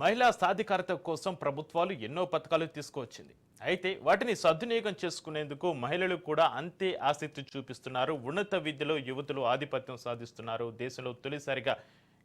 మహిళా సాధికారత కోసం ప్రభుత్వాలు ఎన్నో పథకాలు తీసుకువచ్చింది. అయితే వాటిని సద్వినియోగం చేసుకునేందుకు మహిళలు కూడా అంతే ఆసక్తి చూపిస్తున్నారు. ఉన్నత విద్యలో యువతులు ఆధిపత్యం సాధిస్తున్నారు. దేశంలో తొలిసారిగా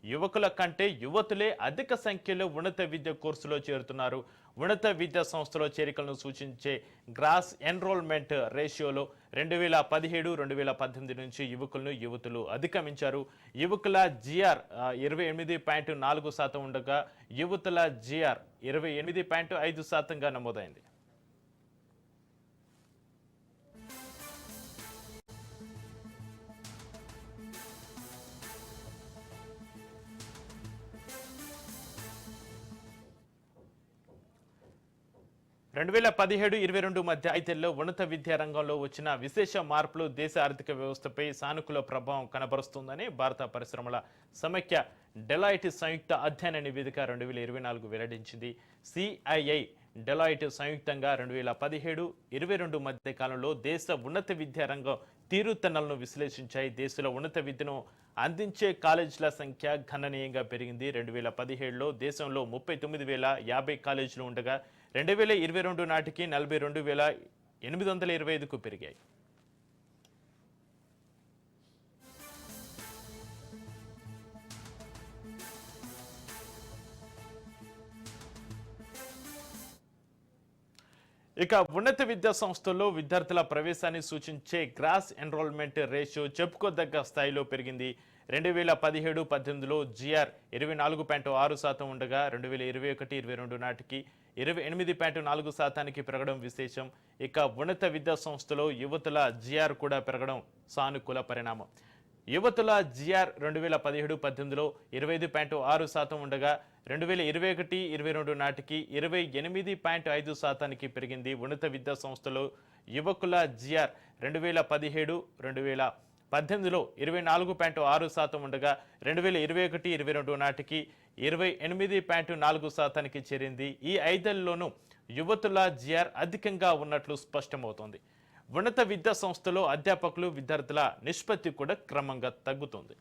యువకుల కంటే యువతులే అధిక సంఖ్యలో ఉన్నత విద్య కోర్సులో చేరుతున్నారు. ఉన్నత విద్యా సంస్థలో చేరికలను సూచించే గ్రాస్ ఎన్రోల్మెంట్ రేషియోలో రెండు వేల పదిహేడు రెండు వేల పద్దెనిమిది నుంచి యువకులను యువతులు అధిగమించారు. యువకుల జిఆర్ ఇరవై ఎనిమిది పాయింట్ నాలుగు శాతం ఉండగా యువతుల జిఆర్ ఇరవై ఎనిమిది పాయింట్ ఐదు శాతంగా నమోదైంది. రెండు వేల పదిహేడు ఇరవై రెండు మధ్య ఐదేళ్ళలో ఉన్నత విద్యా రంగంలో వచ్చిన విశేష మార్పులు దేశ ఆర్థిక వ్యవస్థపై సానుకూల ప్రభావం కనబరుస్తుందని భారత పరిశ్రమల సమైక్య డెలాయిట్ సంయుక్త అధ్యయన నివేదిక రెండు వేల ఇరవై నాలుగు వెల్లడించింది. సిఐఐ డెలాయిట్ సంయుక్తంగా రెండు వేల పదిహేడు ఇరవై రెండు మధ్య కాలంలో దేశ ఉన్నత విద్యారంగం తీరుతనలను విశ్లేషించాయి. దేశంలో ఉన్నత విద్యను అందించే కాలేజీల సంఖ్య గణనీయంగా పెరిగింది. రెండు వేల పదిహేడులో దేశంలో ముప్పై తొమ్మిది వేల యాభై కాలేజీలు ఉండగా రెండు వేల ఇరవై రెండు నాటికి నలభై రెండు వేల ఎనిమిది వందల ఇరవై ఐదుకు పెరిగాయి. ఇక ఉన్నత విద్యా సంస్థల్లో విద్యార్థుల ప్రవేశాన్ని సూచించే గ్రాస్ ఎన్రోల్మెంట్ రేషియో చెప్పుకోదగ్గ స్థాయిలో పెరిగింది. రెండు వేల పదిహేడు పద్దెనిమిదిలో జిఆర్ ఇరవై నాలుగు పాయింట్ ఆరు శాతం ఉండగా రెండు వేల ఇరవై ఒకటి ఇరవై రెండు నాటికి ఇరవై ఎనిమిది పాయింట్ నాలుగు శాతానికి పెరగడం విశేషం. ఇక ఉన్నత విద్యా సంస్థలో యువతుల జిఆర్ కూడా పెరగడం సానుకూల పరిణామం. యువతుల జిఆర్ రెండు వేల పదిహేడు పద్దెనిమిదిలో ఇరవై ఐదు పాయింట్ ఆరు శాతం ఉండగా రెండు వేల ఇరవై ఒకటి ఇరవై రెండు నాటికి ఇరవై ఎనిమిది పాయింట్ ఐదు శాతానికి పెరిగింది ఉన్నత విద్యా సంస్థలో యువకుల జిఆర్. రెండు వేల పదిహేడు రెండు వేల పద్దెనిమిదిలో ఇరవై నాలుగు పాయింట్ ఆరు శాతం ఉండగా రెండు వేల ఇరవై ఒకటి ఇరవై రెండు నాటికి ఇరవై ఎనిమిది పాయింట్ నాలుగు శాతానికి చేరింది. ఈ ఐదేళ్ళలోనూ యువతుల జిఆర్ అధికంగా ఉన్నట్లు స్పష్టమవుతోంది. ఉన్నత విద్యా సంస్థలో అధ్యాపకులు విద్యార్థుల నిష్పత్తి కూడా క్రమంగా తగ్గుతోంది.